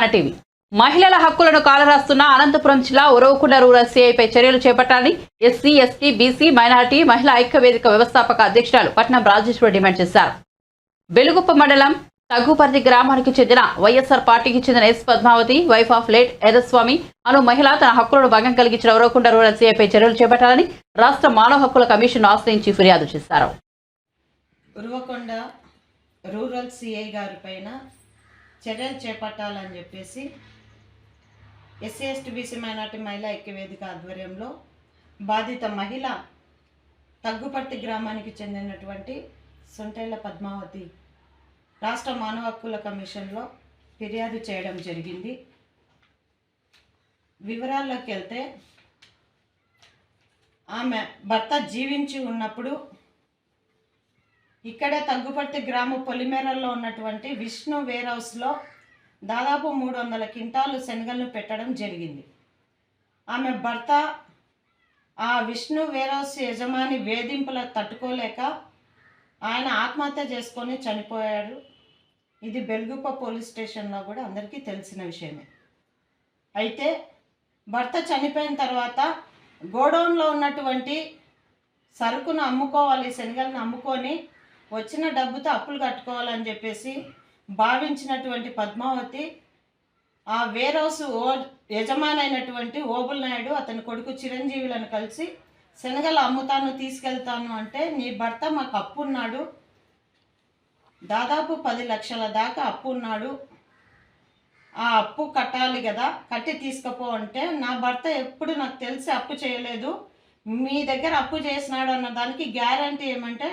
మన టీవీ. మహిళల హక్కులను కాలరాస్తున్న అనంతపురం జిల్లా ఉరవకుండ రూరల్ సిఐపై చర్యలు చేపట్టాలని ఎస్సీ ఎస్టీ బీసీ మైనారిటీ మహిళా ఐక్యవేదిక వ్యవస్థాపక అధ్యక్షురాలు పట్నం రాజేశ్వరి డిమాండ్ చేశారు. వెలుగుప్ప మండలం తగ్గుపర్తి గ్రామానికి చెందిన వైఎస్ఆర్ పార్టీకి చెందిన S Padmavati wife of late Errasvami అను మహిళ తన హక్కులను భంగం కలిగించిన ఉరవకుండ రూరల్ సిఐపై చర్యలు చేపట్టాలని రాష్ట్ర మానవ హక్కుల కమిషన్ ఆశ్రయించి ఫిర్యాదు చేశారు. ఉరవకొండ రూరల్ సిఐ గారి పైన చర్యలు చేపట్టాలని చెప్పేసి ఎస్సీ ఎస్టీ బీసీ మైనార్టీ మహిళా ఐక్యవేదిక ఆధ్వర్యంలో బాధిత మహిళ తగ్గుపర్తి గ్రామానికి చెందినటువంటి సొంటైల పద్మావతి రాష్ట్ర మానవ హక్కుల కమిషన్లో ఫిర్యాదు చేయడం జరిగింది. వివరాల్లోకి వెళ్తే ఆమె భర్త జీవించి ఉన్నప్పుడు ఇక్కడే తగ్గుపర్తి గ్రామ పొలిమేరల్లో ఉన్నటువంటి విష్ణు వేర్ హౌస్లో దాదాపు మూడు వందల క్వింటాలు శనగలను పెట్టడం జరిగింది. ఆమె భర్త ఆ విష్ణు వేర్ హౌస్ యజమాని వేధింపుల తట్టుకోలేక ఆయన ఆత్మహత్య చేసుకొని చనిపోయాడు. ఇది బెల్గుప్ప పోలీస్ స్టేషన్లో కూడా అందరికీ తెలిసిన విషయమే. అయితే భర్త చనిపోయిన తర్వాత గోడౌన్లో ఉన్నటువంటి సరుకును అమ్ముకోవాలి శనగలను అమ్ముకొని వచ్చిన డబ్బుతో అప్పులు కట్టుకోవాలని చెప్పేసి భావించినటువంటి పద్మావతి ఆ వేర్ హౌస్ ఓ యజమాని అయినటువంటి ఓబుల్ నాయుడు అతని కొడుకు చిరంజీవులను కలిసి శనగలు అమ్ముతాను తీసుకెళ్తాను అంటే నీ భర్త మాకు అప్పు ఉన్నాడు దాదాపు పది లక్షల దాకా అప్పు ఉన్నాడు ఆ అప్పు కట్టాలి కదా కట్టి తీసుకుపో అంటే నా భర్త ఎప్పుడు నాకు తెలిసి అప్పు చేయలేదు. మీ దగ్గర అప్పు చేసినాడు అన్న దానికి గ్యారంటీ ఏమంటే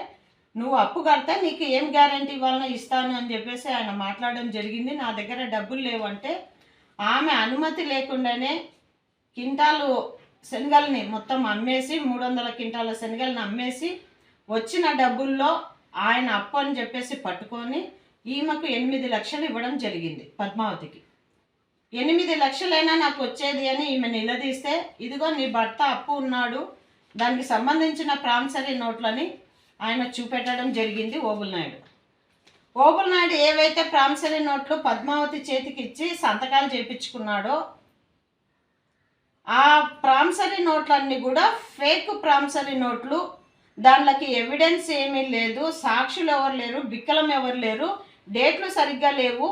నువ్వు అప్పు కడితే నీకు ఏం గ్యారంటీ వలన ఇస్తాను అని చెప్పేసి ఆయన మాట్లాడడం జరిగింది. నా దగ్గర డబ్బులు లేవంటే ఆమె అనుమతి లేకుండానే కింటాలు శనగల్ని మొత్తం అమ్మేసి మూడు వందల క్వింటాల శనగల్ని అమ్మేసి వచ్చిన డబ్బుల్లో ఆయన అప్పు అని చెప్పేసి పట్టుకొని ఈమెకు ఎనిమిది లక్షలు ఇవ్వడం జరిగింది పద్మావతికి. ఎనిమిది లక్షలైనా నాకు వచ్చేది అని ఈమె నిలదీస్తే ఇదిగో నీ భర్త అప్పు ఉన్నాడు దానికి సంబంధించిన ప్రామిసరీ నోట్లని ఆయన చూపెట్టడం జరిగింది ఓబుల్ నాయుడు. ఓబుల్ నాయుడు ఏవైతే ప్రామిసరీ నోట్లు పద్మావతి చేతికి ఇచ్చి సంతకాలు చేయించుకున్నాడో ఆ ప్రామిసరీ నోట్లన్నీ కూడా ఫేక్ ప్రామిసరీ నోట్లు. దానిలోకి ఎవిడెన్స్ ఏమీ లేదు సాక్షులు ఎవరు లేరు బిక్కలం ఎవరు లేరు డేట్లు సరిగ్గా లేవు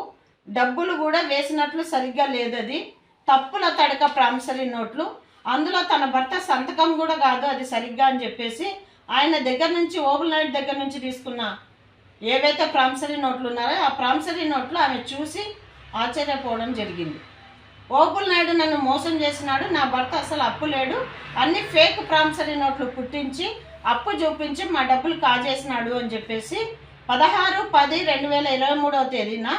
డబ్బులు కూడా వేసినట్లు సరిగ్గా లేదు అది. తప్పుల తడక ప్రామిసరీ నోట్లు. అందులో తన భర్త సంతకం కూడా కాదు అది సరిగ్గా అని చెప్పేసి ఆయన దగ్గర నుంచి ఓబుల్ నాయుడు దగ్గర నుంచి తీసుకున్న ఏవైతే ప్రామిసరీ నోట్లు ఉన్నారో ఆ ప్రామిసరీ నోట్లు ఆమె చూసి ఆశ్చర్యపోవడం జరిగింది. ఓబుల్ నాయుడు నన్ను మోసం చేసినాడు నా భర్త అసలు అప్పు లేడు. అన్ని ఫేక్ ప్రామిసరీ నోట్లు పుట్టించి అప్పు చూపించి మా డబ్బులు కాజేసినాడు అని చెప్పేసి పదహారు పది రెండు వేల ఇరవై మూడవ తేదీన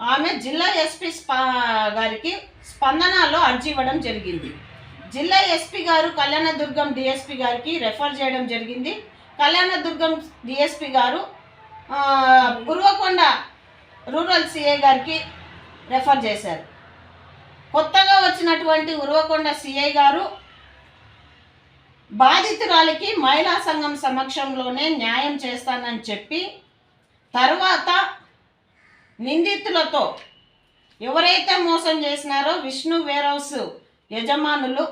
ఆమె జిల్లా ఎస్పీ స్పా గారికి స్పందనలో అర్జీ ఇవ్వడం జరిగింది. జిల్లా ఎస్పీ గారు కళ్యాణదుర్గం డిఎస్పీ గారికి రెఫర్ చేయడం జరిగింది. కళ్యాణదుర్గం డిఎస్పీ గారు ఆ, రూరల్ సిఏ గారికి రెఫర్ చేశారు. కొత్తగా వచ్చినటువంటి ఉరవకొండ సిఐ గారు బాధితురాలికి మహిళా సంఘం సమక్షంలోనే న్యాయం చేస్తానని చెప్పి తర్వాత నిందితులతో ఎవరైతే మోసం చేసినారో విష్ణు వేర్ హౌస్ యజమానులు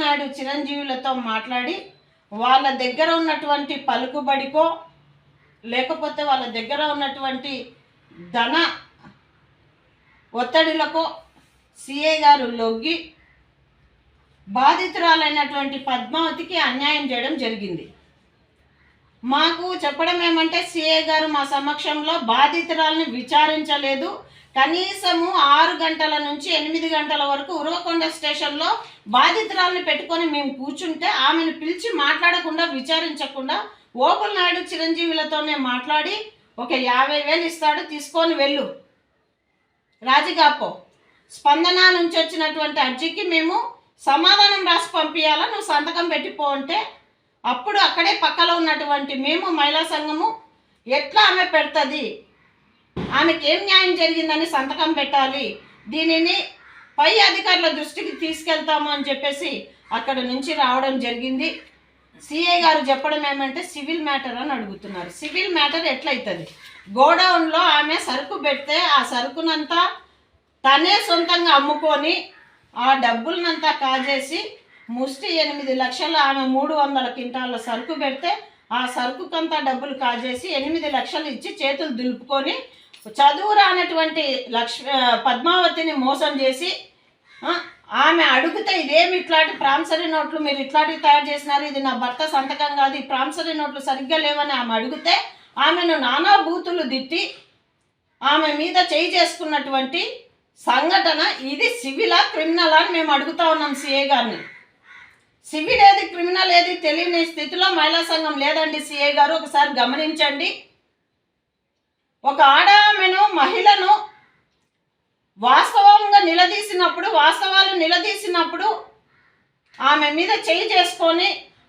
నాయుడు చిరంజీవులతో మాట్లాడి వాళ్ళ దగ్గర ఉన్నటువంటి పలుకుబడికో లేకపోతే వాళ్ళ దగ్గర ఉన్నటువంటి ధన ఒత్తిడిలకో సిఐ గారు లొగ్గి బాధితురాలైనటువంటి పద్మావతికి అన్యాయం చేయడం జరిగింది. మాకు చెప్పడం ఏమంటే సిఐ గారు మా సమక్షంలో బాధితురాల్ని విచారించలేదు. కనీసము ఆరు గంటల నుంచి ఎనిమిది గంటల వరకు ఉరవకొండ స్టేషన్లో బాధితురాల్ని పెట్టుకొని మేము కూర్చుంటే ఆమెను పిలిచి మాట్లాడకుండా విచారించకుండా ఓపుల్ నాయుడు చిరంజీవులతోనే మాట్లాడి ఒక యాభై వేలు ఇస్తాడు తీసుకొని వెళ్ళు. రాజిగాపో. స్పందన నుంచి వచ్చినటువంటి అర్జీకి మేము సమాధానం రాసి పంపించాలా నువ్వు సంతకం పెట్టిపో అంటే అప్పుడు అక్కడే పక్కలో ఉన్నటువంటి మేము మహిళా సంఘము ఎట్లా ఆమె పెడుతుంది? ఆమెకి ఏం న్యాయం జరిగిందని సంతకం పెట్టాలి. దీనిని పై అధికారుల దృష్టికి తీసుకెళ్తాము అని చెప్పేసి అక్కడ నుంచి రావడం జరిగింది. సిఐ గారు చెప్పడం ఏమంటే సివిల్ మ్యాటర్ అని అడుగుతున్నారు. Civil matter ఎట్లయితుంది? గోడౌన్లో ఆమె సరుకు పెడితే ఆ సరుకునంతా తనే సొంతంగా అమ్ముకొని ఆ డబ్బులనంతా కాజేసి ముష్టి ఎనిమిది లక్షల ఆమె మూడు వందల క్వింటాల సరుకు పెడితే ఆ సరుకుకంతా డబ్బులు కాజేసి ఎనిమిది లక్షలు ఇచ్చి చేతులు దులుపుకొని చదువు రానటువంటి లక్ష్మి పద్మావతిని మోసం చేసి ఆమె అడుగుతే ఇదేమి ఇట్లాంటి ప్రాంసరీ నోట్లు మీరు ఇట్లాంటివి తయారు చేసినారు? ఇది నా భర్త సంతకం కాదు ఈ ప్రాంసరీ నోట్లు సరిగ్గా లేవని ఆమె అడిగితే ఆమెను నానా బూతులు తిట్టి ఆమె మీద చేయి చేసుకున్నటువంటి సంఘటన ఇది సివిలా క్రిమినల్ అని మేము అడుగుతా ఉన్నాం సిఏ గారిని. సివిల్ ఏది క్రిమినల్ ఏది తెలియని స్థితిలో మహిళా సంఘం లేదండి సిఏ గారు. ఒకసారి గమనించండి. ఒక ఆడామెను మహిళను వాస్తవంగా నిలదీసినప్పుడు వాస్తవాలు నిలదీసినప్పుడు ఆమె మీద చేయి చేసుకొని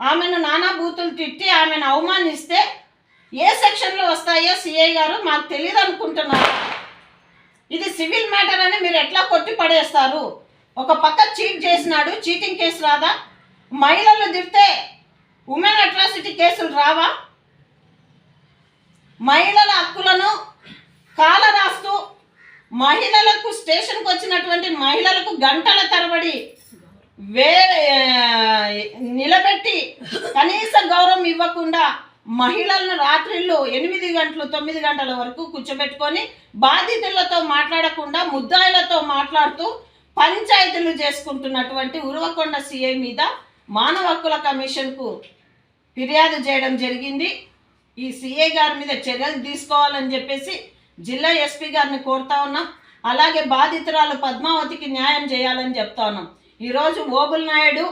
ఆమెను నానా బూతులు తిట్టి ఆమెను అవమానిస్తే ఏ సెక్షన్లు వస్తాయో సిఐ గారు మాకు తెలియదు అనుకుంటున్నారు. ఇది సివిల్ మ్యాటర్ అని మీరు ఎట్లా కొట్టి పడేస్తారు ఒక పక్క చీట్ చేసినాడు చీటింగ్ కేసు రాదా? మహిళలు తిడితే ఉమెన్ అట్రాసిటీ కేసులు రావా? మహిళల హక్కులను కాల రాస్తూ మహిళలకు స్టేషన్కి వచ్చినటువంటి మహిళలకు గంటల తరబడి వేరే నిలబెట్టి కనీస గౌరవం ఇవ్వకుండా మహిళలను రాత్రిళ్ళు ఎనిమిది గంటలు తొమ్మిది గంటల వరకు కూర్చోబెట్టుకొని బాధితులతో మాట్లాడకుండా ముద్దాయిలతో మాట్లాడుతూ పంచాయతీలు చేసుకుంటున్నటువంటి ఉరవకొండ సిఐ మీద మానవ హక్కుల కమిషన్కు ఫిర్యాదు చేయడం జరిగింది. ఈ సిఏ గారి మీద చర్యలు తీసుకోవాలని చెప్పేసి జిల్లా ఎస్పీ గారిని కోరుతా ఉన్నాం. అలాగే బాధితురాలు పద్మావతికి న్యాయం చేయాలని చెప్తా ఉన్నాం. ఈరోజు ఓబుల్ నాయుడు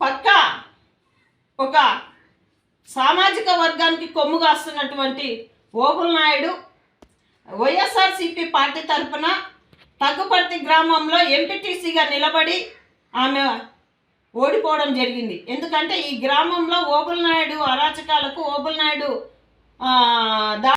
పక్కా ఒక సామాజిక వర్గానికి కొమ్ము కాస్తున్నటువంటి ఓబుల్ నాయుడు వైఎస్ఆర్సిపి పార్టీ తరఫున తగ్గుపర్తి గ్రామంలో ఎంపీటీసీగా నిలబడి ఆమె ఓడిపోవడం జరిగింది. ఎందుకంటే ఈ గ్రామంలో ఓబుల్ నాయుడు అరాచకాలకు ఓబుల్ నాయుడు దా